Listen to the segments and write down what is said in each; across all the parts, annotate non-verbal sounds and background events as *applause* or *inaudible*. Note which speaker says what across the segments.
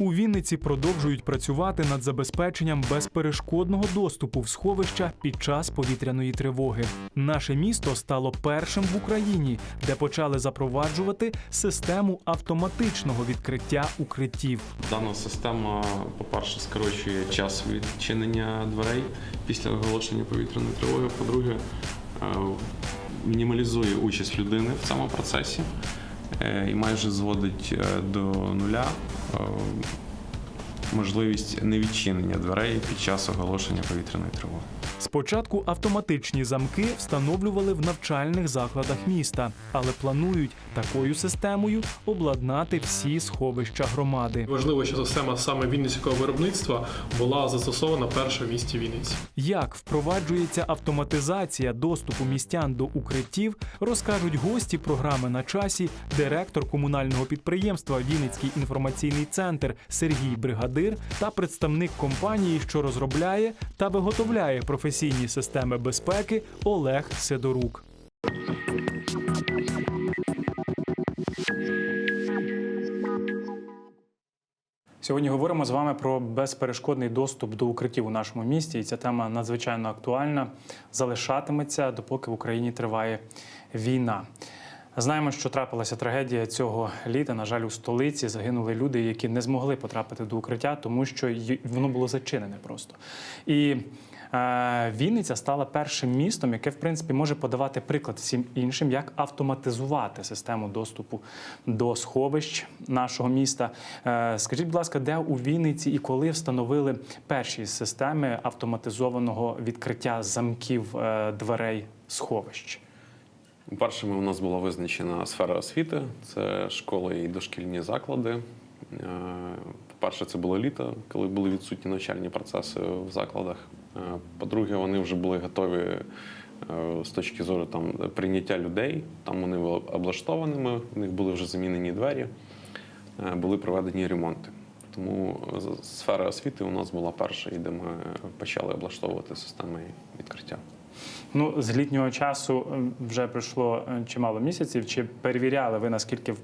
Speaker 1: У Вінниці продовжують працювати над забезпеченням безперешкодного доступу в сховища під час повітряної тривоги. Наше місто стало першим в Україні, де почали запроваджувати систему автоматичного відкриття укриттів.
Speaker 2: Дана система, по-перше, скорочує час відчинення дверей після оголошення повітряної тривоги. По-друге, е, мінімалізує участь людини в цьому процесі і майже зводить е, до нуля. Е, можливість невідчинення дверей під час оголошення повітряної тривоги.
Speaker 1: Спочатку автоматичні замки встановлювали в навчальних закладах міста, але планують такою системою обладнати всі сховища громади.
Speaker 3: Важливо, що система саме вінницького виробництва була застосована перша в місті Вінниці.
Speaker 1: Як впроваджується автоматизація доступу містян до укриттів, розкажуть гості програми на часі, директор комунального підприємства Вінницький інформаційний центр Сергій Бригадир та представник компанії, що розробляє та виготовляє професійні системи безпеки Олег Сидорук. Сьогодні говоримо з вами про безперешкодний доступ до укриттів у нашому місті. І ця тема надзвичайно актуальна, залишатиметься, допоки в Україні триває війна. Знаємо, що трапилася трагедія цього літа. На жаль, у столиці загинули люди, які не змогли потрапити до укриття, тому що воно було зачинене просто. І е, Вінниця стала першим містом, яке в принципі може подавати приклад всім іншим, як автоматизувати систему доступу до сховищ нашого міста. Е, скажіть, будь ласка, де у Вінниці і коли встановили перші системи автоматизованого відкриття замків е, дверей сховищ?
Speaker 2: Першими у нас була визначена сфера освіти, це школи і дошкільні заклади. Е, По-перше, це було літо, коли були відсутні навчальні процеси в закладах. Е, По-друге, вони вже були готові е, з точки зору там, прийняття людей. Там вони були облаштованими, в них були вже замінені двері, е, були проведені ремонти. Тому сфера освіти у нас була перша, і де ми почали облаштовувати системи відкриття.
Speaker 1: Ну, з літнього часу ем, вже пройшло е, чимало місяців. Чи перевіряли ви наскільки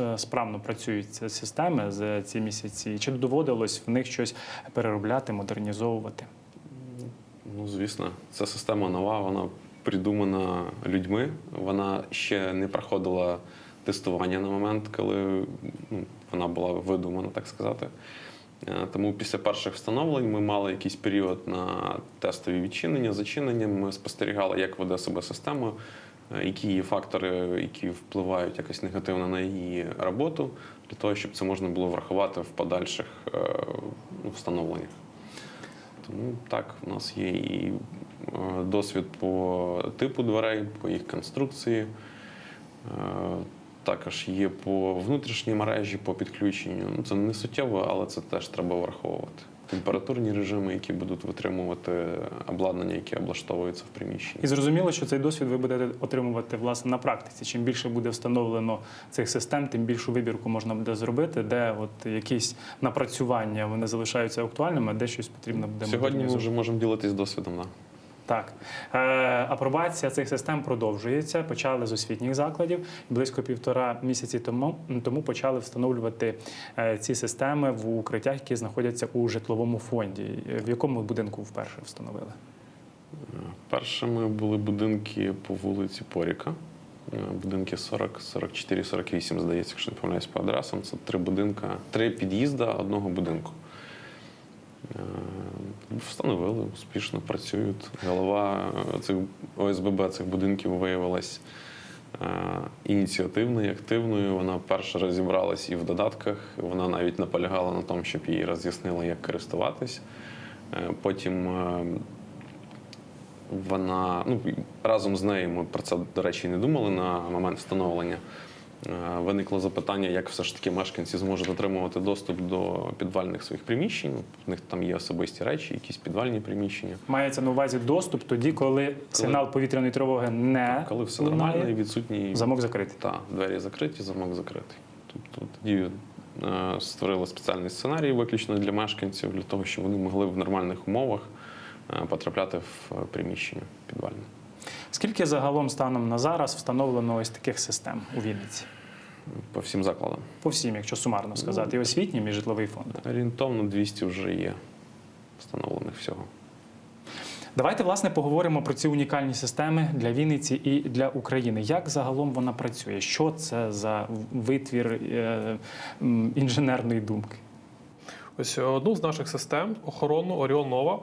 Speaker 1: е, справно працюють ці системи за ці місяці? Чи доводилось в них щось переробляти, модернізовувати?
Speaker 2: Ну, звісно, ця система нова, вона придумана людьми. Вона ще не проходила тестування на момент, коли ну, вона була видумана, так сказати. Е, Тому після перших встановлень ми мали якийсь період на тестові відчинення, зачинення. Ми спостерігали, як веде себе система, е, які є фактори, які впливають якось негативно на її роботу, для того, щоб це можна було врахувати в подальших е, встановленнях. Тому так, у нас є і досвід по типу дверей, по їх конструкції. Також є по внутрішній мережі, по підключенню. Ну, це не суттєво, але це теж треба враховувати. Температурні режими, які будуть витримувати обладнання, яке облаштовується в приміщенні.
Speaker 1: І зрозуміло, що цей досвід ви будете отримувати власне на практиці. Чим більше буде встановлено цих систем, тим більшу вибірку можна буде зробити, де от якісь напрацювання вони залишаються актуальними, а де щось потрібно буде
Speaker 2: Сьогодні ми вже можемо ділитись досвідом. Да.
Speaker 1: Так, е, апробація цих систем продовжується. Почали з освітніх закладів. Близько півтора місяці тому, тому почали встановлювати е, ці системи в укриттях, які знаходяться у житловому фонді. В якому будинку вперше встановили?
Speaker 2: Першими були будинки по вулиці Поріка. Е, Будинки 40, 44, 48, здається, якщо не помиляюсь по адресам. Це три будинка, три під'їзда одного будинку. Е, Встановили, успішно працюють. Голова цих ОСББ цих будинків виявилась е, ініціативною, активною. Вона перше розібралась і в додатках. Вона навіть наполягала на тому, щоб їй роз'яснили, як користуватись. Е, Потім вона ну разом з нею. Ми про це до речі не думали на момент встановлення. Е, Виникло запитання, як все ж таки мешканці зможуть отримувати доступ до підвальних своїх приміщень. В них там є особисті речі, якісь підвальні приміщення.
Speaker 1: Мається на увазі доступ тоді, коли сигнал повітряної тривоги не
Speaker 2: Коли все нормально і відсутній
Speaker 1: замок закритий.
Speaker 2: та двері закриті, замок закритий. Тобто тоді е, створили спеціальний сценарій виключно для мешканців, для того, щоб вони могли в нормальних умовах е, потрапляти в приміщення підвальне.
Speaker 1: Скільки загалом станом на зараз встановлено ось таких систем у Вінниці?
Speaker 2: по всім закладам.
Speaker 1: По всім, якщо сумарно сказати, і освітнім, і житловий фонд.
Speaker 2: Орієнтовно 200 вже є встановлених всього.
Speaker 1: Давайте власне поговоримо про ці унікальні системи для Вінниці і для України. Як загалом вона працює? Що це за витвір е, інженерної думки?
Speaker 3: Ось одну з наших систем, охоронну Оріон Нова,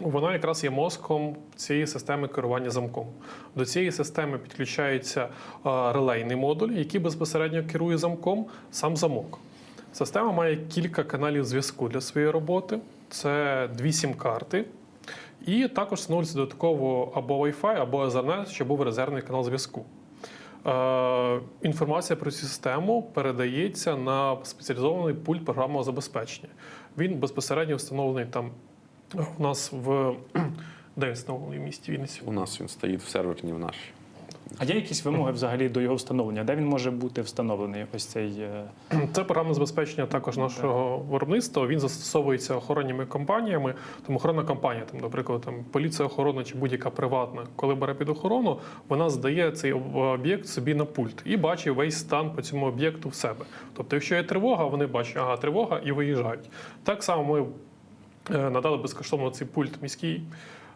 Speaker 3: вона якраз є мозком цієї системи керування замком. До цієї системи підключається е, релейний модуль, який безпосередньо керує замком, сам замок. Система має кілька каналів зв'язку для своєї роботи. Це дві сім-карти. І також встановлюється додатково або Wi-Fi, або Ethernet, щоб був резервний канал зв'язку. Е, інформація про цю систему передається на спеціалізований пульт програмного забезпечення. Він безпосередньо встановлений там у нас в *clears throat* де встановлений в місті Вінниці.
Speaker 2: У нас він стоїть в серверні в нашій.
Speaker 1: А є якісь вимоги взагалі до його встановлення? Де він може бути встановлений? Ось цей е, *clears throat*
Speaker 3: Це програмне забезпечення також нашого виробництва. Він застосовується охоронними компаніями. Тому охоронна компанія, там, наприклад, там поліція охорона чи будь-яка приватна, коли бере під охорону, вона здає цей об'єкт собі на пульт і бачить весь стан по цьому об'єкту в себе. Тобто, якщо є тривога, вони бачать, ага, тривога і виїжджають. Так само ми надали безкоштовно цей пульт міській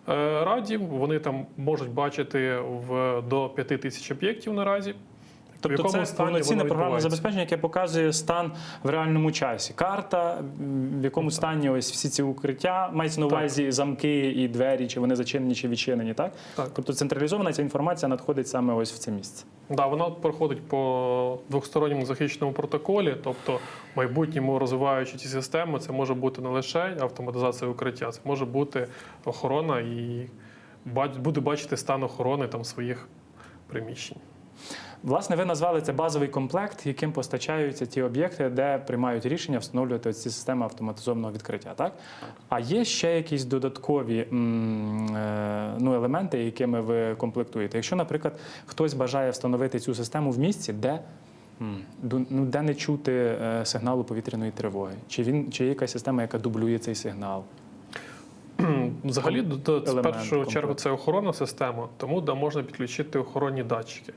Speaker 3: е, раді. Вони там можуть бачити в до 5 тисяч об'єктів наразі.
Speaker 1: Тобто це повноцінне програмне забезпечення, яке показує стан в реальному часі. Карта, в якому стані ось всі ці укриття, мається на
Speaker 3: Так.
Speaker 1: увазі замки і двері, чи вони зачинені, чи відчинені, так?
Speaker 3: Так.
Speaker 1: Тобто централізована ця інформація надходить саме ось в це місце.
Speaker 3: Да, вона проходить по двосторонньому захищеному протоколі, тобто в майбутньому розвиваючи ці системи, це може бути не лише автоматизація укриття, це може бути охорона і буде бачити стан охорони там своїх приміщень.
Speaker 1: Власне, ви назвали це базовий комплект, яким постачаються ті об'єкти, де приймають рішення встановлювати ці системи автоматизованого відкриття. Так? А є ще якісь додаткові е, ну, елементи, якими ви комплектуєте. Якщо, наприклад, хтось бажає встановити цю систему в місці, де, ну, де не чути е, сигналу повітряної тривоги, чи він чи є якась система, яка дублює цей сигнал? *clears throat*
Speaker 3: Взагалі, в першу чергу, це охоронна система, тому де можна підключити охоронні датчики.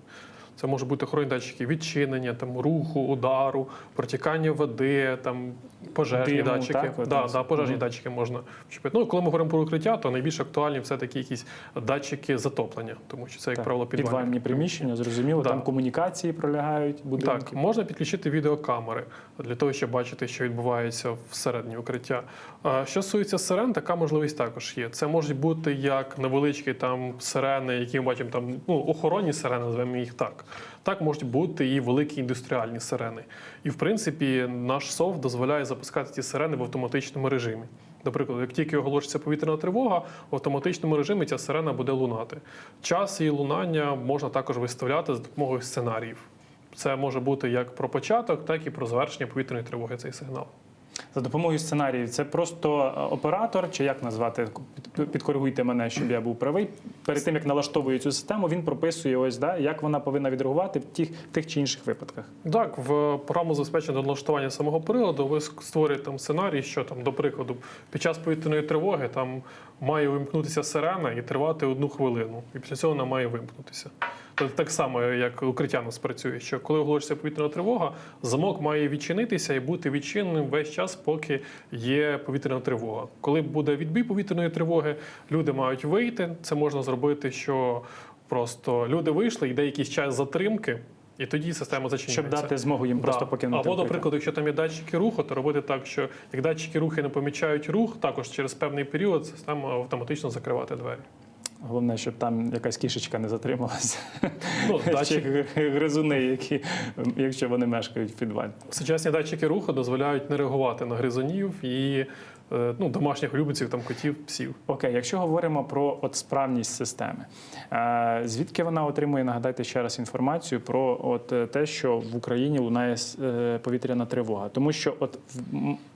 Speaker 3: Це можуть бути охоронні датчики відчинення, там, руху, удару, протікання води, там, пожежні
Speaker 1: Диму,
Speaker 3: датчики.
Speaker 1: так,
Speaker 3: да, да, пожежні
Speaker 1: Мгм.
Speaker 3: датчики можна вчепити. Ну, коли ми говоримо про укриття, то найбільш актуальні все-таки якісь датчики затоплення, тому що це, як
Speaker 1: Так,
Speaker 3: правило, підвальні.
Speaker 1: підвальні приміщення, зрозуміло,
Speaker 3: Да.
Speaker 1: там комунікації пролягають, будинки.
Speaker 3: Так, можна підключити відеокамери для того, щоб бачити, що відбувається всередині укриття. Що стосується сирен, така можливість також є. Це можуть бути як невеличкі там сирени, які ми бачимо там ну, охоронні сирени, називаємо їх так. Так можуть бути і великі індустріальні сирени. І в принципі, наш софт дозволяє запускати ці сирени в автоматичному режимі. До прикладу, як тільки оголошується повітряна тривога, в автоматичному режимі ця сирена буде лунати. Час її лунання можна також виставляти за допомогою сценаріїв. Це може бути як про початок, так і про завершення повітряної тривоги цей сигнал.
Speaker 1: За допомогою сценаріїв це просто е, оператор, чи як назвати, підкоригуйте мене, щоб я був правий. Перед тим як налаштовує цю систему, він прописує ось да, як вона повинна відреагувати в тих, тих чи інших випадках.
Speaker 3: Так, в програму забезпечення до налаштування самого приладу ви створюєте там сценарій, що там, до прикладу, під час повітряної тривоги там має вимкнутися сирена і тривати одну хвилину. І після цього вона має вимкнутися. Тобто так само, як укриття нас працює, що коли оголошується повітряна тривога, замок має відчинитися і бути відчиненим весь час, поки є повітряна тривога. Коли буде відбій повітряної тривоги, люди мають вийти. Це можна зробити, що просто люди вийшли, йде якийсь час затримки. І тоді система зачиняється.
Speaker 1: Щоб дати змогу їм просто покинути.
Speaker 3: Або, наприклад, якщо там є датчики руху, то робити так, що як датчики руху не помічають рух, також через певний період система автоматично закривати двері.
Speaker 1: Головне, щоб там якась кішечка не затрималася.
Speaker 3: Ну, датчик,
Speaker 1: гризуни, які, якщо вони мешкають в підвалі.
Speaker 3: сучасні датчики руху дозволяють не реагувати на гризунів і ну, домашніх улюбленців, там котів, псів.
Speaker 1: Окей, якщо говоримо про от справність системи, е, звідки вона отримує, нагадайте ще раз інформацію про от е, те, що в Україні лунає е, повітряна тривога, тому що от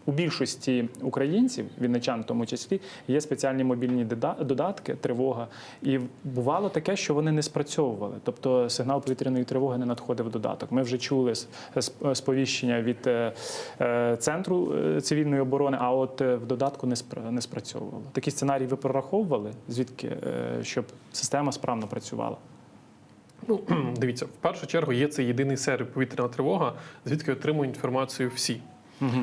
Speaker 1: у більшості українців, вінничан в тому числі, є спеціальні мобільні додатки, тривога, і бувало таке, що вони не спрацьовували. Тобто сигнал повітряної тривоги не надходив додаток. Ми вже чули сповіщення від е, е, центру е, цивільної оборони, а от в додатку не спра- не спрацьовувало. Такі сценарії ви прораховували, звідки щоб система справно працювала?
Speaker 3: Ну, *clears throat* дивіться, в першу чергу є цей єдиний сервіс повітряна тривога, звідки отримують інформацію всі.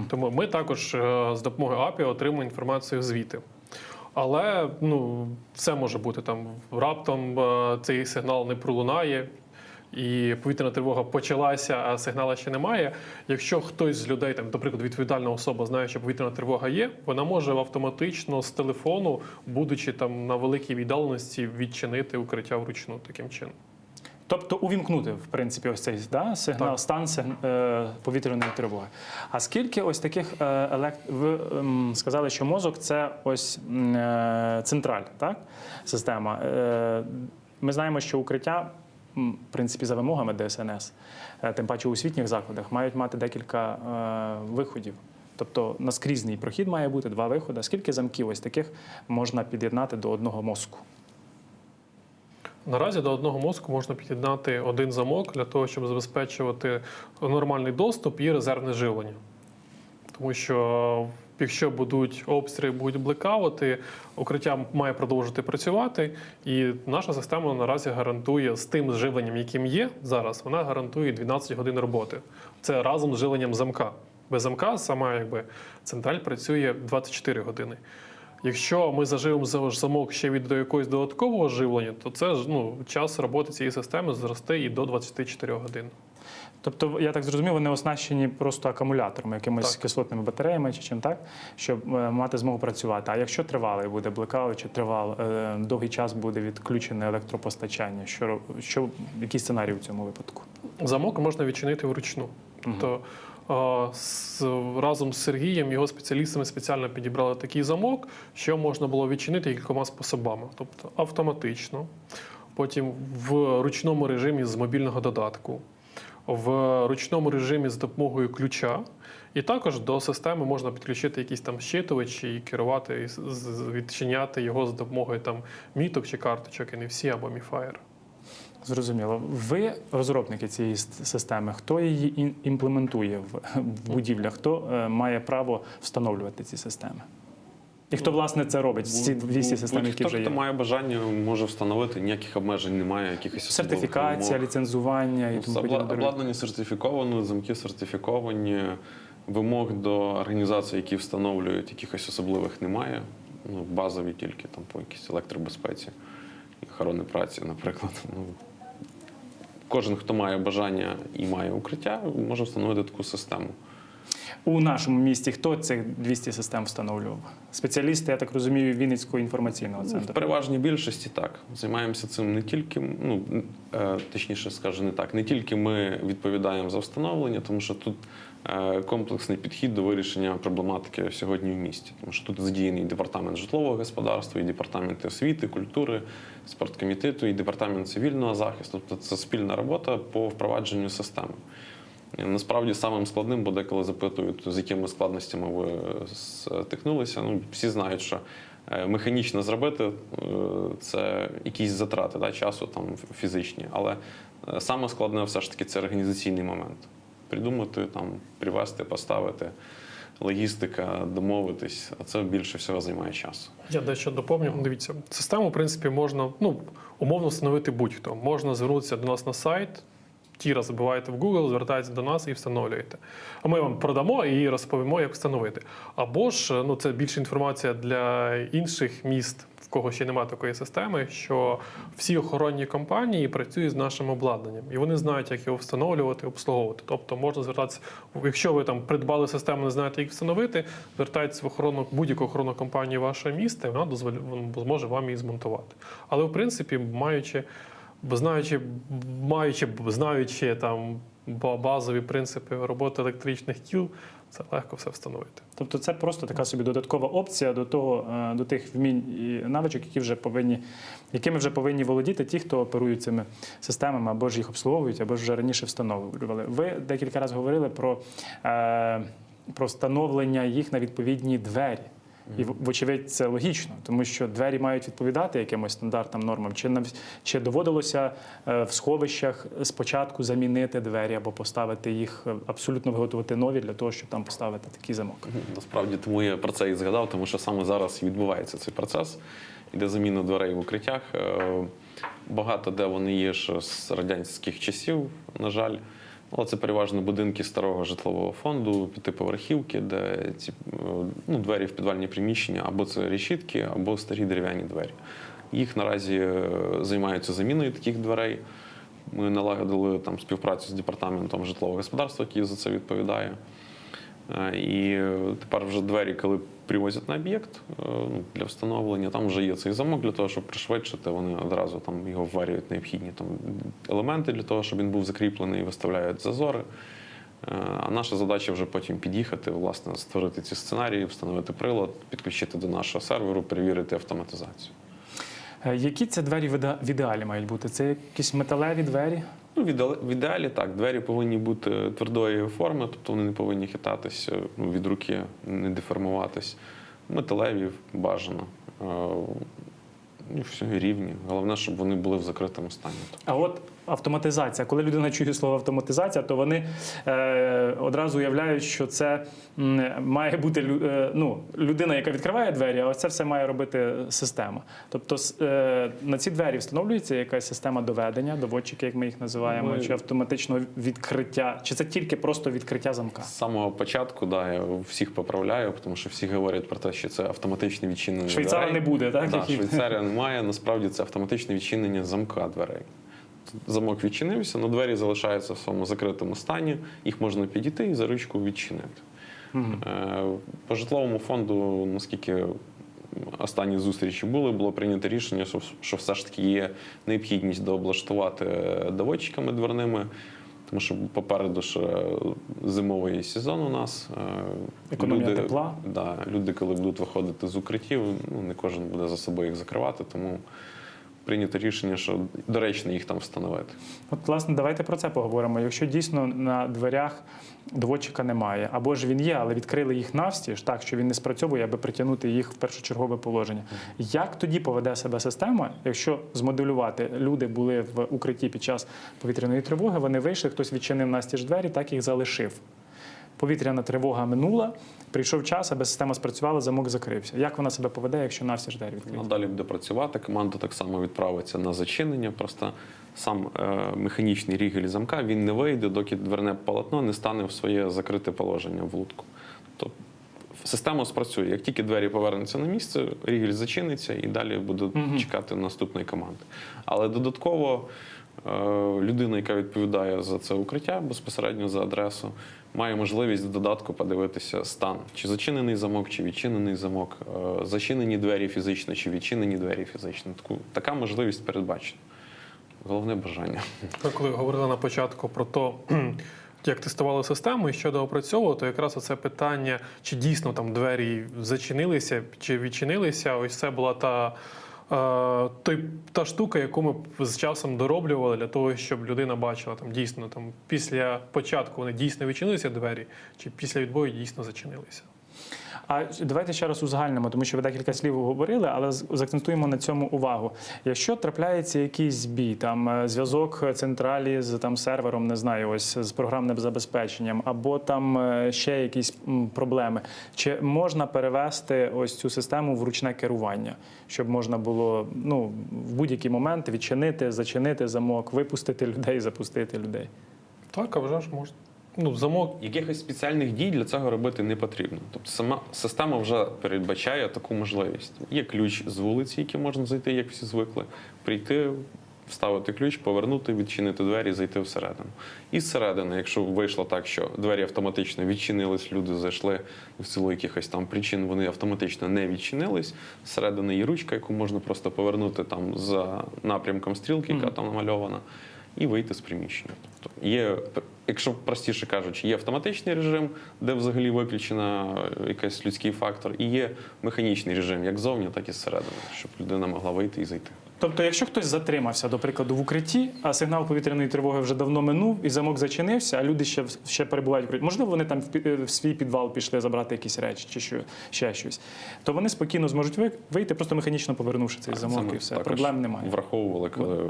Speaker 3: Тому ми також е, з допомогою API отримуємо інформацію звідти. Але ну, все може бути там раптом е, цей сигнал не пролунає. І повітряна тривога почалася, а сигналу ще немає. Якщо хтось з людей, там, наприклад, відповідальна особа знає, що повітряна тривога є, вона може автоматично з телефону, будучи там на великій віддаленості, відчинити укриття вручну таким чином.
Speaker 1: Тобто увімкнути, в принципі, ось цей да, сигнал,
Speaker 3: Так.
Speaker 1: стан сигн- е, повітряної тривоги. А скільки ось таких е, елект... ви ем, сказали, що мозок це ось е, централь, так? Система. Е, ми знаємо, що укриття, в принципі, за вимогами ДСНС, е, тим паче у освітніх закладах, мають мати декілька е, виходів. Тобто наскрізний прохід має бути два виходи. Скільки замків ось таких можна під'єднати до одного мозку?
Speaker 3: Наразі до одного мозку можна під'єднати один замок для того, щоб забезпечувати нормальний доступ і резервне живлення. Тому що якщо будуть обстріли, будуть блекаути, укриття має продовжити працювати, і наша система наразі гарантує з тим живленням, яким є зараз, вона гарантує 12 годин роботи. Це разом з живленням замка. Без замка сама якби централь працює 24 години. Якщо ми заживемо за- замок ще від до якогось додаткового живлення, то це ж, ну, час роботи цієї системи зросте і до 24 годин.
Speaker 1: Тобто, я так зрозумів, вони оснащені просто акумуляторами, якимись
Speaker 3: Так.
Speaker 1: кислотними батареями чи чим так, щоб е, мати змогу працювати. А якщо тривалий буде блекаут, чи тривал е, довгий час буде відключене електропостачання, що що який сценарій у цьому випадку?
Speaker 3: Замок можна відчинити вручну. Тобто з, разом з Сергієм, його спеціалістами спеціально підібрали такий замок, що можна було відчинити кількома способами. Тобто автоматично, потім в ручному режимі з мобільного додатку, в ручному режимі з допомогою ключа. І також до системи можна підключити якісь там щитувачі і керувати, відчиняти його з допомогою там міток чи карточок NFC або Міфаєр.
Speaker 1: Зрозуміло. Ви розробники цієї системи. Хто її імплементує в, будівлях? Хто е, має право встановлювати ці системи? І хто власне це робить? Ці 200 систем, які вже є?
Speaker 2: хто має бажання, може встановити, ніяких обмежень немає, якихось
Speaker 1: Сертифікація, ліцензування і
Speaker 2: Ну,
Speaker 1: тому подібне.
Speaker 2: Обладнання сертифіковано, замки сертифіковані, вимог до організацій, які встановлюють, якихось особливих немає. Ну, базові тільки там по якійсь електробезпеці і охорони праці, наприклад. *laughs* Ну, кожен, хто має бажання і має укриття, може встановити таку систему.
Speaker 1: У нашому місті хто цих 200 систем встановлював? Спеціалісти, я так розумію, Вінницького інформаційного
Speaker 2: центру. в переважній більшості так. Займаємося цим не тільки, ну е, точніше скажу, не так. Не тільки ми відповідаємо за встановлення, тому що тут комплексний підхід до вирішення проблематики сьогодні в місті. Тому що тут задіяний департамент житлового господарства, і департамент освіти, культури, спорткомітету, і департамент цивільного захисту. Тобто це спільна робота по впровадженню системи. Насправді самим складним, бо деколи запитують, з якими складностями ви стикнулися. Ну, всі знають, що е, механічно зробити е, це якісь затрати да, часу там фізичні. Але е, саме складне все ж таки це організаційний момент. Придумати, там, привезти, поставити, логістика, домовитись, а це більше всього займає часу.
Speaker 3: Я дещо доповню. Дивіться, систему, в принципі, можна ну, умовно встановити будь-хто. Можна звернутися до нас на сайт. Тіра забиваєте в Google, звертаєтеся до нас і встановлюєте. А ми вам продамо і розповімо, як встановити. Або ж ну це більше інформація для інших міст, в кого ще немає такої системи, що всі охоронні компанії працюють з нашим обладнанням, і вони знають, як його встановлювати, обслуговувати. Тобто можна звертатися, якщо ви там придбали систему, не знаєте, як встановити, звертайтеся в охорону будь-яку охоронну компанію вашого міста, і вона дозволь, зможе вам її змонтувати. Але в принципі, маючи знаючи, маючи, знаючи там ба- базові принципи роботи електричних кіл, це легко все встановити.
Speaker 1: Тобто це просто така собі додаткова опція до того, е, до тих вмінь і навичок, які вже повинні, якими вже повинні володіти ті, хто оперують цими системами, або ж їх обслуговують, або ж вже раніше встановлювали. Ви декілька разів говорили про, е, про встановлення їх на відповідні двері. І вочевидь це логічно, тому що двері мають відповідати якимось стандартам, нормам. Чи нав- чи доводилося е, в сховищах спочатку замінити двері або поставити їх е, абсолютно виготовити нові для того, щоб там поставити такий замок?
Speaker 2: Насправді тому я про це і згадав, тому що саме зараз відбувається цей процес. Іде заміна дверей в укриттях. Е, Багато де вони є ще з радянських часів, на жаль. Але це переважно будинки старого житлового фонду, п'ятиповерхівки, де ці е, ну, двері в підвальні приміщення або це решітки, або старі дерев'яні двері. Їх наразі е, займаються заміною таких дверей. Ми налагодили там співпрацю з департаментом житлового господарства, який за це відповідає. Е, І е, тепер вже двері, коли привозять на об'єкт е, ну, для встановлення, там вже є цей замок для того, щоб пришвидшити. Вони одразу там його вварюють необхідні там елементи для того, щоб він був закріплений, виставляють зазори. А наша задача вже потім під'їхати, власне, створити ці сценарії, встановити прилад, підключити до нашого серверу, перевірити автоматизацію.
Speaker 1: Які це двері в ідеалі мають бути? Це якісь металеві двері?
Speaker 2: Ну, в ідеалі- так, двері повинні бути твердої форми, тобто вони не повинні хитатися ну, від руки, не деформуватись. Металеві бажано. Е, І рівні. Головне, щоб вони були в закритому стані.
Speaker 1: А от автоматизація. Коли людина чує слово автоматизація, то вони е, одразу уявляють, що це має бути лю- е, ну, людина, яка відкриває двері, а ось це все має робити система. Тобто е, на ці двері встановлюється якась система доведення, доводчики, як ми їх називаємо,
Speaker 2: Ми-
Speaker 1: чи автоматичного відкриття, чи це тільки просто відкриття замка?
Speaker 2: З самого початку да, я всіх поправляю, тому що всі говорять про те, що це автоматичне відчинення.
Speaker 1: Швейцара
Speaker 2: дверей.
Speaker 1: не буде, так?
Speaker 2: Да, Швейцарія немає. Насправді це автоматичне відчинення замка дверей. Замок відчинився, але двері залишаються в своєму закритому стані. Їх можна підійти і за ручку відчинити. Е, По житловому фонду, наскільки останні зустрічі були, було прийнято рішення, що, все ж таки є необхідність дооблаштувати доводчиками дверними. Тому що попереду ще зимовий сезон у нас. Е,
Speaker 1: Економія тепла.
Speaker 2: Да, люди, коли будуть виходити з укриттів, ну не кожен буде за собою їх закривати, тому прийнято рішення, що доречно їх там встановити.
Speaker 1: От, власне, давайте про це поговоримо. Якщо дійсно на дверях доводчика немає, або ж він є, але відкрили їх навстіж, так що він не спрацьовує, аби притягнути їх в першочергове положення. Як тоді поведе себе система, якщо змоделювати, люди були в укритті під час повітряної тривоги, вони вийшли, хтось відчинив настіж двері, так їх залишив. Повітряна тривога минула, прийшов час, аби система спрацювала, замок закрився. Як вона себе поведе, якщо навстіж двері відкриті?
Speaker 2: Надалі буде працювати. Команда так само відправиться на зачинення. Просто сам е, механічний рігель замка він не вийде, доки дверне полотно не стане в своє закрите положення в лутку. Тобто система спрацює. Як тільки двері повернуться на місце, рігель зачиниться і далі буде
Speaker 1: Мгм.
Speaker 2: чекати наступної команди. Але додатково е, людина, яка відповідає за це укриття безпосередньо за адресу, має можливість в додатку подивитися стан, чи зачинений замок, чи відчинений замок, е, зачинені двері фізично, чи відчинені двері фізично. Таку, така можливість передбачена. Головне бажання.
Speaker 3: Ми коли говорили на початку про те, *clears throat* як тестували систему і що доопрацьовували, то якраз оце питання, чи дійсно там двері зачинилися, чи відчинилися, ось це була та. Е, Той, та штука, яку ми з часом дороблювали для того, щоб людина бачила там дійсно там після початку вони дійсно відчинилися двері, чи після відбою дійсно зачинилися.
Speaker 1: А давайте ще раз узагальнимо, тому що ви декілька слів говорили, але закцентуємо на цьому увагу. Якщо трапляється якийсь збій, там е, зв'язок централі з там сервером, не знаю, ось з програмним забезпеченням, або там е, ще якісь проблеми, чи можна перевести ось цю систему в ручне керування, щоб можна було ну в будь-який момент відчинити, зачинити замок, випустити людей, запустити людей.
Speaker 3: Так, а вже ж можна. Ну, замок
Speaker 2: Якихось спеціальних дій для цього робити не потрібно. Тобто сама система вже передбачає таку можливість. Є ключ з вулиці, який можна зайти, як всі звикли, прийти, вставити ключ, повернути, відчинити двері, зайти всередину. І зсередини, якщо вийшло так, що двері автоматично відчинились, люди зайшли і в силу якихось там причин вони автоматично не відчинились. Зсередини є ручка, яку можна просто повернути там за напрямком стрілки, яка
Speaker 1: Мгм.
Speaker 2: там намальована, і вийти з приміщення. Тобто є якщо простіше кажучи, є автоматичний режим, де взагалі виключено якийсь людський фактор, і є механічний режим, як ззовні, так і зсередини, щоб людина могла вийти і зайти.
Speaker 1: Тобто, якщо хтось затримався, до прикладу, в укритті, а сигнал повітряної тривоги вже давно минув, і замок зачинився, а люди ще, ще перебувають в укритті. Можливо, вони там в, е, в свій підвал пішли забрати якісь речі чи що, ще щось. То вони спокійно зможуть вийти, просто механічно повернувши цей замок і все. Проблем немає.
Speaker 2: Враховували, коли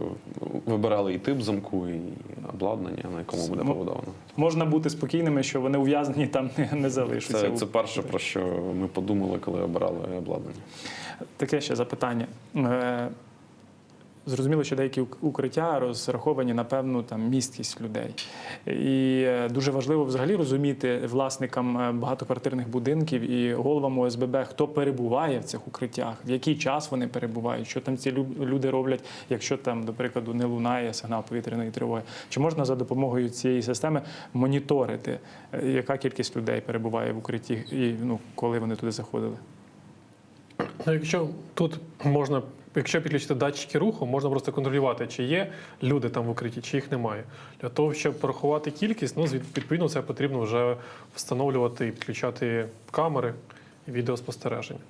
Speaker 2: вибирали і тип замку, і обладнання, на якому буде побудовано.
Speaker 1: Можна бути спокійними, що вони ув'язнені там не, не залишаться.
Speaker 2: Це, це перше, про що ми подумали, коли обирали обладнання.
Speaker 1: Таке ще запитання. Зрозуміло, що деякі укриття розраховані на певну там місткість людей. І е, дуже важливо взагалі розуміти власникам е, багатоквартирних будинків і головам ОСББ, хто перебуває в цих укриттях, в який час вони перебувають, що там ці люди роблять, якщо там, до прикладу, не лунає сигнал повітряної тривоги. Чи можна за допомогою цієї системи моніторити, е, яка кількість людей перебуває в укритті і ну, коли вони туди заходили?
Speaker 3: Ну, якщо тут можна, якщо підключити датчики руху, можна просто контролювати, чи є люди там в укритті, чи їх немає. Для того, щоб порахувати кількість, ну, відповідно, це потрібно вже встановлювати і підключати камери і відеоспостереження.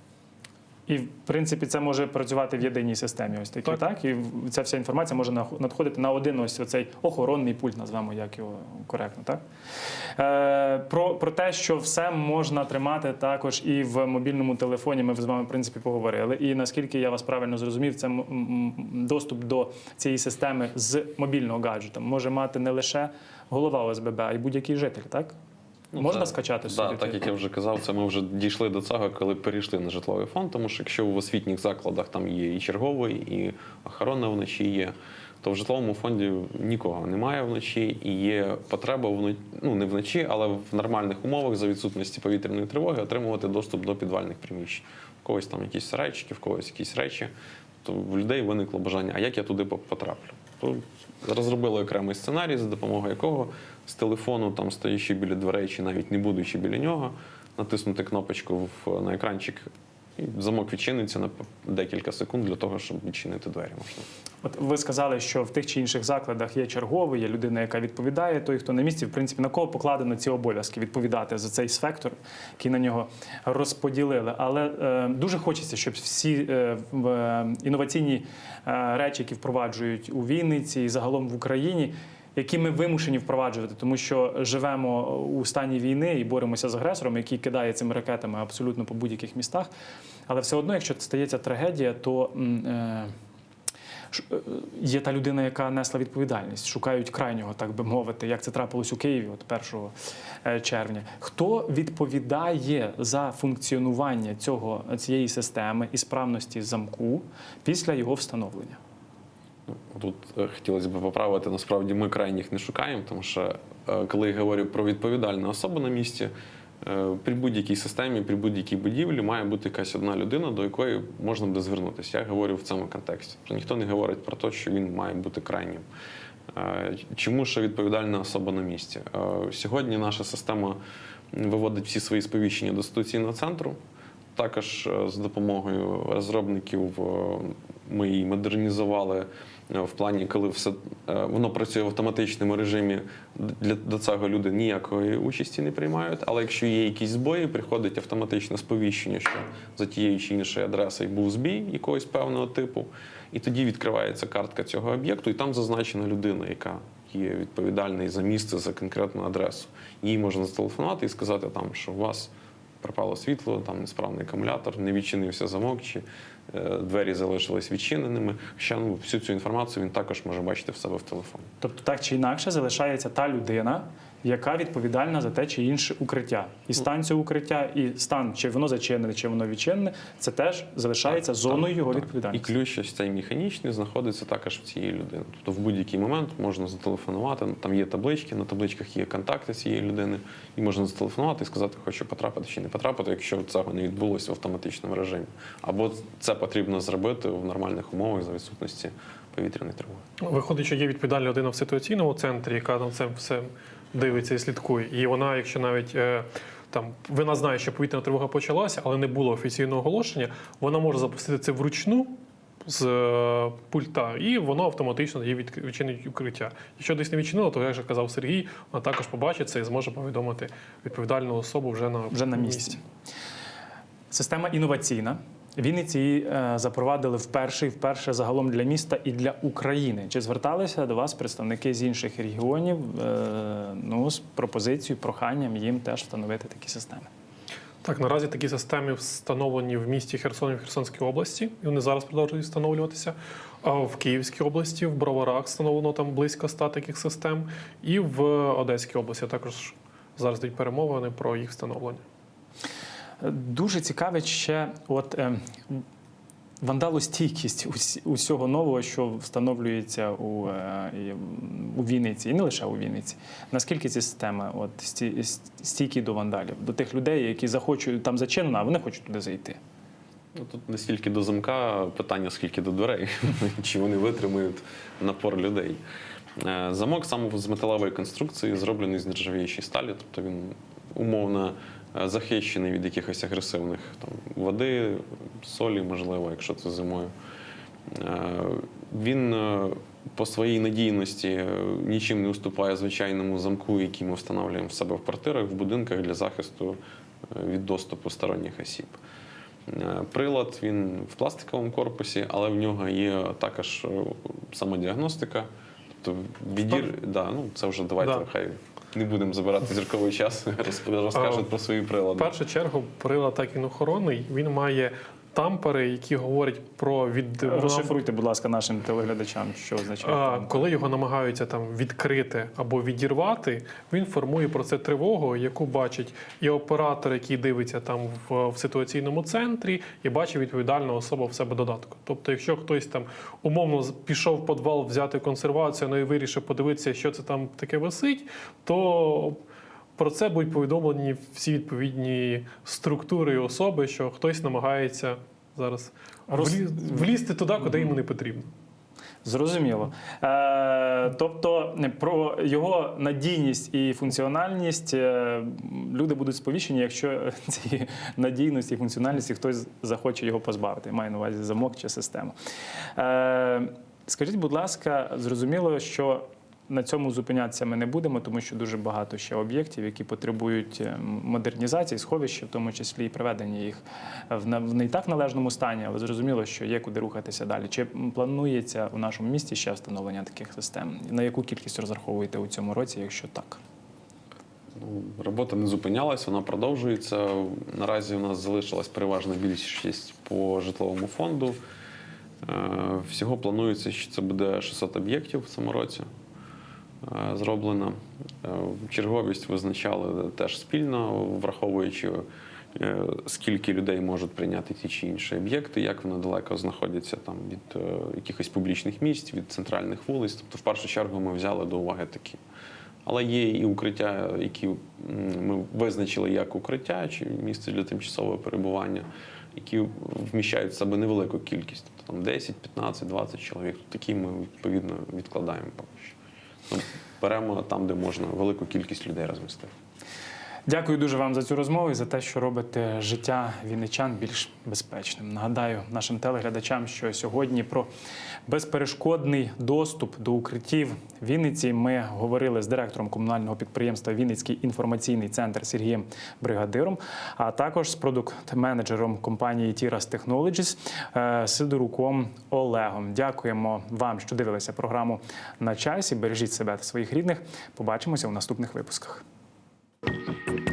Speaker 1: І в принципі це може працювати в єдиній системі. Ось такі, так.
Speaker 3: Так.
Speaker 1: І ця вся інформація може надходити на один ось оцей охоронний пульт, назвемо як його коректно. Так? Е, про, про те, що все можна тримати також і в мобільному телефоні. Ми з вами в принципі поговорили. І наскільки я вас правильно зрозумів, це доступ до цієї системи з мобільного гаджета може мати не лише голова ОСББ, а й будь-який житель, так? Можна
Speaker 2: Це-
Speaker 1: скачати собі?
Speaker 2: Да, так як я вже казав, це ми вже дійшли до цього, коли перейшли на житловий фонд. Тому що якщо в освітніх закладах там є і черговий, і охорона вночі є, то в житловому фонді нікого немає вночі, і є потреба вночі, ну не вночі, але в нормальних умовах за відсутності повітряної тривоги отримувати доступ до підвальних приміщень. У когось там якісь речки, в когось якісь речі. То в людей виникло бажання, а як я туди потраплю? То розробили окремий сценарій, за допомогою якого з телефону, там стоячи біля дверей, чи навіть не будучи біля нього, натиснути кнопочку в, на екранчик, і замок відчиниться на декілька секунд для того, щоб відчинити двері. Можна.
Speaker 1: От ви сказали, що в тих чи інших закладах є черговий, є людина, яка відповідає, той, хто на місці, в принципі, на кого покладено ці обов'язки відповідати за цей сектор, який на нього розподілили. Але е, дуже хочеться, щоб всі е, в- е, інноваційні е, речі, які впроваджують у Вінниці і загалом в Україні. Які ми вимушені впроваджувати, тому що живемо у стані війни і боремося з агресором, який кидає цими ракетами абсолютно по будь-яких містах. Але все одно, якщо стається трагедія, то е, е, є та людина, яка несла відповідальність, шукають крайнього, так би мовити, як це трапилось у Києві, от 1 е, червня. Хто відповідає за функціонування цього цієї системи і справності замку після його встановлення?
Speaker 2: Тут е, хотілося б поправити, насправді ми крайніх не шукаємо, тому що е, коли я говорю про відповідальну особу на місці, е, при будь-якій системі, при будь-якій будівлі має бути якась одна людина, до якої можна буде звернутися. Я говорю в цьому контексті. Ніхто не говорить про те, що він має бути крайнім. Чому ще відповідальна особа на місці? Сьогодні наша система виводить всі свої сповіщення до ституційного центру. Також з допомогою розробників ми її модернізували в плані, коли все е, воно працює в автоматичному режимі. Для до цього люди ніякої участі не приймають. Але якщо є якісь збої, приходить автоматичне сповіщення, що за тією чи іншою адресою був збій якогось певного типу, і тоді відкривається картка цього об'єкту, і там зазначена людина, яка є відповідальний за місце за конкретну адресу. Їй можна зателефонувати і сказати там, що у вас пропало світло, там несправний акумулятор, не відчинився замок, чи е, двері залишились відчиненими. Хоча ну, всю цю інформацію він також може бачити в себе в телефоні.
Speaker 1: Тобто, так чи інакше залишається та людина, яка відповідальна за те чи інше укриття. І стан цього укриття, і стан, чи воно зачинене, чи воно відчинене, це теж залишається
Speaker 2: Так,
Speaker 1: зоною
Speaker 2: так,
Speaker 1: його
Speaker 2: так.
Speaker 1: відповідальності.
Speaker 2: І ключ ось цей механічний знаходиться також в цієї людини. Тобто в будь-який момент можна зателефонувати. Там є таблички, на табличках є контакти цієї людини, і можна зателефонувати і сказати, хочу потрапити чи не потрапити, якщо цього не відбулося в автоматичному режимі. Або це потрібно зробити в нормальних умовах за відсутності повітряної тривоги.
Speaker 3: Виходить, що є відповідальна людина в ситуаційному центрі, яка там це все дивиться і слідкує. І вона, якщо навіть е, там вона знає, що повітряна тривога почалася, але не було офіційного оголошення, вона може запустити це вручну. з е, пульта, і воно автоматично відк- відчинить укриття. Якщо десь не відчинило, то як вже казав Сергій, вона також побачить це і зможе повідомити відповідальну особу вже на
Speaker 1: Вже на місці. Система інноваційна. Вінниці е, запровадили вперше і вперше загалом для міста і для України. Чи зверталися до вас представники з інших регіонів е, ну, з пропозицією, проханням їм теж встановити такі системи?
Speaker 3: Так, наразі такі системи встановлені в місті Херсон і в Херсонській області, і вони зараз продовжують встановлюватися. А в Київській області, в Броварах встановлено там близько 100 таких систем, і в Одеській області також зараз йдуть перемовини про їх встановлення.
Speaker 1: Дуже цікавить ще от, е, вандалостійкість усього нового, що встановлюється у, е, у Вінниці, і не лише у Вінниці. Наскільки ці системи от, сті- стійкі до вандалів, до тих людей, які захочуть там зачинено, а вони хочуть туди зайти?
Speaker 2: Ну, тут не стільки до замка, питання скільки до дверей, *laughs* чи вони витримують напор людей. Е, Замок сам з металевої конструкції зроблений з нержавіючої сталі, тобто він умовно захищений від якихось агресивних там, води, солі, можливо, якщо це зимою. Е, Він е, по своїй надійності е, нічим не уступає звичайному замку, який ми встановлюємо в себе в квартирах, в будинках для захисту е, від доступу сторонніх осіб. Е, Прилад він в пластиковому корпусі, але в нього є також е, самодіагностика. Тобто відір, да, ну це вже давайте
Speaker 3: Да.
Speaker 2: хай не будемо забирати зірковий час, *laughs* розкажуть про свої
Speaker 3: В
Speaker 2: прилади.
Speaker 3: першу чергу прилад так він охоронний. Він має тампери, які говорять про від
Speaker 1: Розшифруйте, будь ласка, нашим телеглядачам, що означає.
Speaker 3: А, коли його намагаються там відкрити або відірвати, він формує про це тривогу, яку бачить і оператор, який дивиться там в, в ситуаційному центрі, і бачить відповідальна особа в себе додатку. Тобто, якщо хтось там умовно пішов в підвал взяти консервацію, ну і вирішив подивитися, що це там таке висить, то про це будуть повідомлені всі відповідні структури і особи, що хтось намагається зараз
Speaker 1: Роз-
Speaker 3: вліз- влізти туди, куди йому не потрібно.
Speaker 1: Зрозуміло. Е, тобто про його надійність і функціональність е, люди будуть сповіщені, якщо *laughs* цієї надійності і функціональності хтось захоче його позбавити. Маю на увазі замок чи систему. Е, скажіть, будь ласка, зрозуміло, що на цьому зупинятися ми не будемо, тому що дуже багато ще об'єктів, які потребують е, модернізації, сховища, в тому числі і приведення їх в на- в не так належному стані, але зрозуміло, що є куди рухатися далі. Чи планується у нашому місті ще встановлення таких систем? На яку кількість розраховуєте у цьому році, якщо так?
Speaker 2: Ну, Робота не зупинялась, вона продовжується. Наразі у нас залишилась переважна більшість по житловому фонду. Е, Всього планується, що це буде 600 об'єктів в цьому році е, зроблено. Е, Черговість визначали теж спільно, враховуючи, е, скільки людей можуть прийняти ті чи інші об'єкти, як вони далеко знаходяться там, від якихось публічних місць, від центральних вулиць. Тобто, в першу чергу, ми взяли до уваги такі. Але є і укриття, які ми визначили як укриття чи місце для тимчасового перебування, які вміщають в себе невелику кількість, тобто там 10, 15, 20 чоловік. Такі ми відповідно відкладаємо поки що. Ну, Беремо там, де можна велику кількість людей розмістити.
Speaker 1: Дякую дуже вам за цю розмову і за те, що робите життя вінничан більш безпечним. Нагадаю нашим телеглядачам, що сьогодні про безперешкодний доступ до укриттів Вінниці ми говорили з директором комунального підприємства Вінницький інформаційний центр Сергієм Бригадиром, а також з продукт-менеджером компанії Tiras Technologies е, Сидоруком Олегом. Дякуємо вам, що дивилися програму на часі. Бережіть себе та своїх рідних. Побачимося у наступних випусках. Thank you.